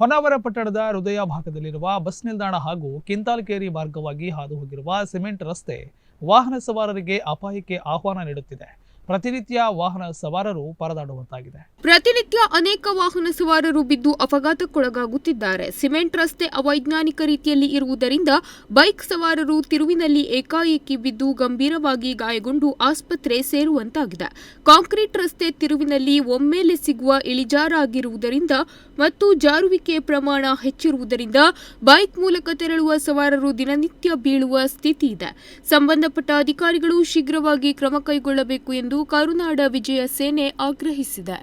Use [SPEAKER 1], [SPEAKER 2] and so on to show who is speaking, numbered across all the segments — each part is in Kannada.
[SPEAKER 1] ಹೊನ್ನಾವರ ಪಟ್ಟಣದ ಹೃದಯ ಭಾಗದಲ್ಲಿರುವ ಬಸ್ ನಿಲ್ದಾಣ ಹಾಗೂ ಕಿಂತಾಲ್ಕೇರಿ ಮಾರ್ಗವಾಗಿ ಹಾದು ಹೋಗಿರುವ ಸಿಮೆಂಟ್ ರಸ್ತೆ ವಾಹನ ಸವಾರರಿಗೆ ಅಪಾಯಕ್ಕೆ ಆಹ್ವಾನ ನೀಡುತ್ತಿದೆ. ಪ್ರತಿನಿತ್ಯ ವಾಹನ ಸವಾರರು ಪರದಾಡುವಂತಾಗಿದೆ.
[SPEAKER 2] ಪ್ರತಿನಿತ್ಯ ಅನೇಕ ವಾಹನ ಸವಾರರು ಬಿದ್ದು ಅಪಘಾತಕ್ಕೊಳಗಾಗುತ್ತಿದ್ದಾರೆ. ಸಿಮೆಂಟ್ ರಸ್ತೆ ಅವೈಜ್ಞಾನಿಕ ರೀತಿಯಲ್ಲಿ ಇರುವುದರಿಂದ ಬೈಕ್ ಸವಾರರು ತಿರುವಿನಲ್ಲಿ ಏಕಾಏಕಿ ಬಿದ್ದು ಗಂಭೀರವಾಗಿ ಗಾಯಗೊಂಡು ಆಸ್ಪತ್ರೆ ಸೇರುವಂತಾಗಿದೆ. ಕಾಂಕ್ರೀಟ್ ರಸ್ತೆ ತಿರುವಿನಲ್ಲಿ ಒಮ್ಮೆಲೆ ಸಿಗುವ ಇಳಿಜಾರಾಗಿರುವುದರಿಂದ ಮತ್ತು ಜಾರುವಿಕೆ ಪ್ರಮಾಣ ಹೆಚ್ಚಿರುವುದರಿಂದ ಬೈಕ್ ಮೂಲಕ ತೆರಳುವ ಸವಾರರು ದಿನನಿತ್ಯ ಬೀಳುವ ಸ್ಥಿತಿ ಇದೆ ಸಂಬಂಧಪಟ್ಟ ಅಧಿಕಾರಿಗಳು ಶೀಘ್ರವಾಗಿ ಕ್ರಮ ಕೈಗೊಳ್ಳಬೇಕು ಎಂದು ಕರುನಾಡ ವಿಜಯ ಸೇನೆ ಆಗ್ರಹಿಸಿದೆ.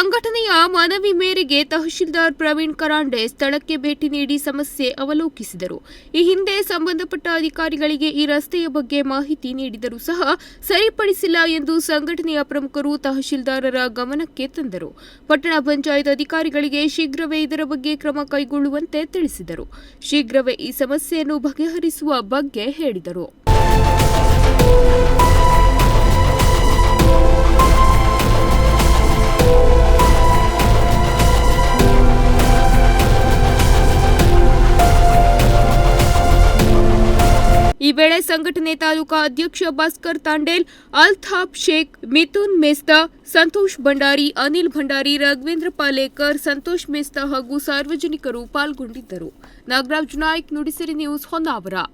[SPEAKER 2] ಸಂಘಟನೆಯ ಮನವಿ ಮೇರೆಗೆ ತಹಶೀಲ್ದಾರ್ ಪ್ರವೀಣ್ ಕರಾಂಡೆ ಸ್ಥಳಕ್ಕೆ ಭೇಟಿ ನೀಡಿ ಸಮಸ್ಯೆ ಅವಲೋಕಿಸಿದರು. ಈ ಹಿಂದೆ ಸಂಬಂಧಪಟ್ಟ ಅಧಿಕಾರಿಗಳಿಗೆ ಈ ರಸ್ತೆಯ ಬಗ್ಗೆ ಮಾಹಿತಿ ನೀಡಿದರೂ ಸಹ ಸರಿಪಡಿಸಿಲ್ಲ ಎಂದು ಸಂಘಟನೆಯ ಪ್ರಮುಖರು ತಹಶೀಲ್ದಾರರ ಗಮನಕ್ಕೆ ತಂದರು. ಪಟ್ಟಣ ಪಂಚಾಯತ್ ಅಧಿಕಾರಿಗಳಿಗೆ ಶೀಘ್ರವೇ ಇದರ ಬಗ್ಗೆ ಕ್ರಮ ಕೈಗೊಳ್ಳುವಂತೆ ತಿಳಿಸಿದರು. ಶೀಘ್ರವೇ ಈ ಸಮಸ್ಯೆಯನ್ನು ಬಗೆಹರಿಸುವ ಬಗ್ಗೆ ಹೇಳಿದರು. ಈ ವೇಳೆ ಸಂಘಟನೆ ತಾಲೂಕಾ ಅಧ್ಯಕ್ಷ ಭಾಸ್ಕರ್ ತಾಂಡೇಲ್, ಅಲ್ತಾಫ್ ಶೇಖ್, ಮಿಥುನ್ ಮೇಸ್ತಾ, ಸಂತೋಷ್ ಭಂಡಾರಿ, ಅನಿಲ್ ಭಂಡಾರಿ, ರಾಘವೇಂದ್ರ ಪಾಲೇಕರ್, ಸಂತೋಷ್ ಮೇಸ್ತಾ ಹಾಗೂ ಸಾರ್ವಜನಿಕರು ಪಾಲ್ಗೊಂಡಿದ್ದರು. ನಾಗರಾಜ್ ನಾಯ್ಕ್, ನುಡಿಸಿರಿ ನ್ಯೂಸ್ ಹೊನ್ನಾವರ.